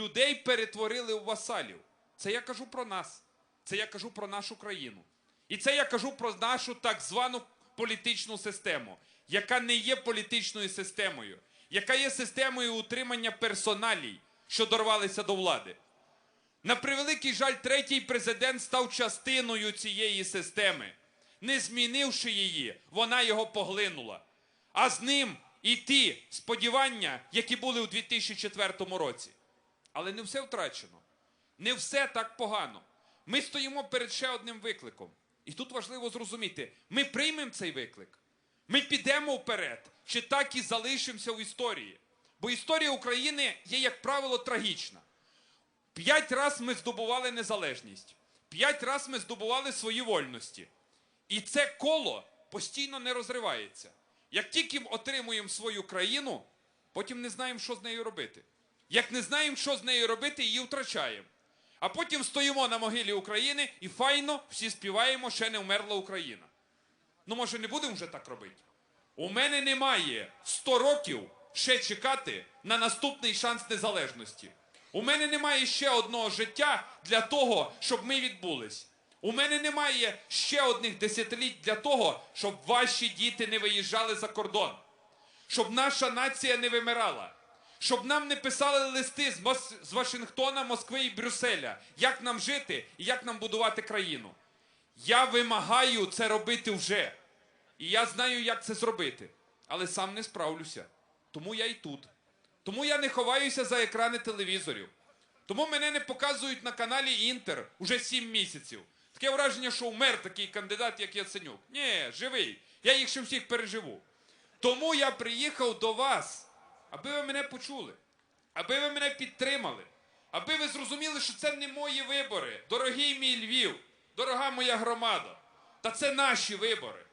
людей перетворили в васалів. Це я кажу про нас. Це я кажу про нашу країну. І це я кажу про нашу так звану політичну систему, яка не є політичною системою, яка є системою утримання персоналій, що дорвалися до влади. На превеликий жаль, третій президент став частиною цієї системи. Не змінивши її, вона його поглинула. А з ним і ті сподівання, які були у 2004 році. Але не все втрачено. Не все так погано. Ми стоїмо перед ще одним викликом. І тут важливо зрозуміти: ми приймемо цей виклик. Ми підемо вперед, чи так і залишимося в історії. Бо історія України є, як правило, трагічна. П'ять раз ми здобували незалежність, п'ять раз ми здобували свої вольності. І це коло постійно не розривається. Як тільки отримуємо свою країну, потім не знаємо, що з нею робити. Як не знаємо, що з нею робити, її втрачаємо. А потім стоїмо на могилі України і файно всі співаємо, ще не вмерла Україна. Ну, може, не будемо вже так робити? У мене немає 100 років ще чекати на наступний шанс незалежності. У мене немає ще одного життя для того, щоб ми відбулись. У мене немає ще одних десятиліть для того, щоб ваші діти не виїжджали за кордон, щоб наша нація не вимирала, щоб нам не писали листи з, Мос... з Вашингтона, Москви і Брюсселя, як нам жити і як нам будувати країну. Я вимагаю це робити вже. І я знаю, як це зробити, але сам не справлюся. Тому я і тут. Тому я не ховаюся за екрани телевізорів. Тому мене не показують на каналі Інтер уже сім місяців. Таке враження, що вмер такий кандидат, як Яценюк. Ні, живий. Я їх ще всіх переживу. Тому я приїхав до вас, аби ви мене почули, аби ви мене підтримали, аби ви зрозуміли, що це не мої вибори. Дорогий мій Львів, дорога моя громада. Та це наші вибори.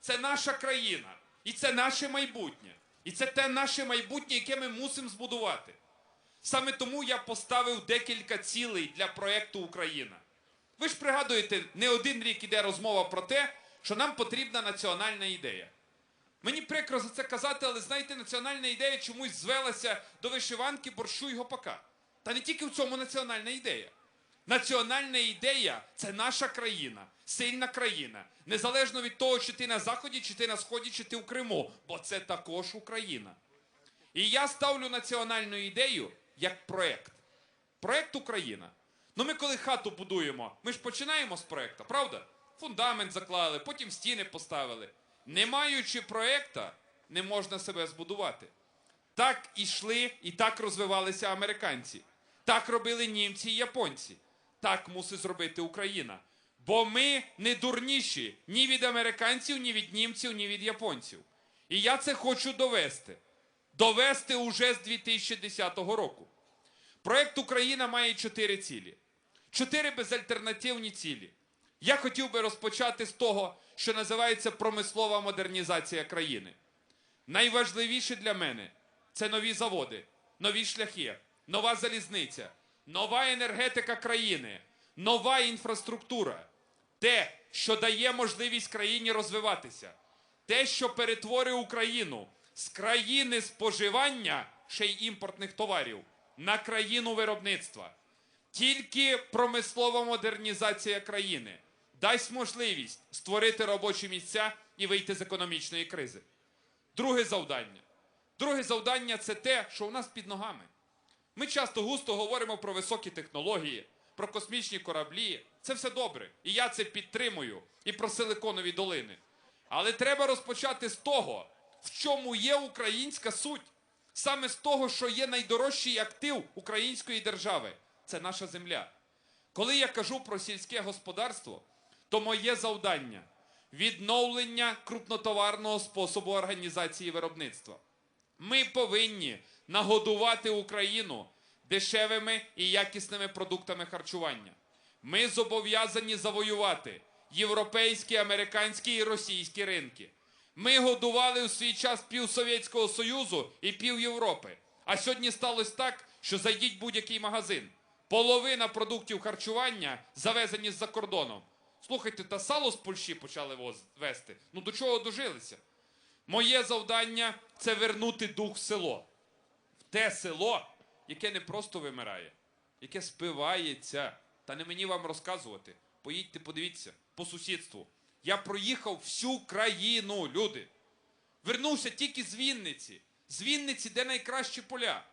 Це наша країна. І це наше майбутнє. І це те наше майбутнє, яке ми мусимо збудувати. Саме тому я поставив декілька цілей для проєкту Україна. Ви ж пригадуєте, не один рік іде розмова про те, що нам потрібна національна ідея. Мені прикро за це казати, але знаєте, національна ідея чомусь звелася до вишиванки борщу і гопака. Та не тільки в цьому національна ідея. Національна ідея це наша країна, сильна країна. Незалежно від того, чи ти на Заході, чи ти на Сході, чи ти в Криму, бо це також Україна. І я ставлю національну ідею як проект. Проект Україна. Ну ми коли хату будуємо, ми ж починаємо з проекта, правда? Фундамент заклали, потім стіни поставили. Не маючи проекта, не можна себе збудувати. Так ішли і так розвивалися американці. Так робили німці і японці. Так мусить зробити Україна. Бо ми не дурніші ні від американців, ні від німців, ні від японців. І я це хочу довести. Довести уже з 2010 року. Проект Україна має чотири цілі. Чотири безальтернативні цілі. Я хотів би розпочати з того, що називається промислова модернізація країни. Найважливіше для мене це нові заводи, нові шляхи, нова залізниця, нова енергетика країни, нова інфраструктура. Те, що дає можливість країні розвиватися, те, що перетворює Україну з країни споживання ще й імпортних товарів на країну виробництва. Тільки промислова модернізація країни дасть можливість створити робочі місця і вийти з економічної кризи. Друге завдання. Друге завдання це те, що у нас під ногами. Ми часто густо говоримо про високі технології, про космічні кораблі. Це все добре. І я це підтримую. І про силиконові долини. Але треба розпочати з того, в чому є українська суть. Саме з того, що є найдорожчий актив української держави це наша земля. Коли я кажу про сільське господарство, то моє завдання відновлення крупнотоварного способу організації виробництва. Ми повинні нагодувати Україну дешевими і якісними продуктами харчування. Ми зобов'язані завоювати європейські, американські і російські ринки. Ми годували у свій час пів Совєтського Союзу і пів Європи. А сьогодні сталося так, що зайдіть будь-який магазин. Половина продуктів харчування завезені з-за кордоном. Слухайте, та сало з Польщі почали везти. Ну до чого дожилися? Моє завдання це вернути дух в село. В те село, яке не просто вимирає, яке спивається. Та не мені вам розказувати. Поїдьте, подивіться по сусідству. Я проїхав всю країну, люди. Вернувся тільки з Вінниці. З Вінниці, де найкращі поля.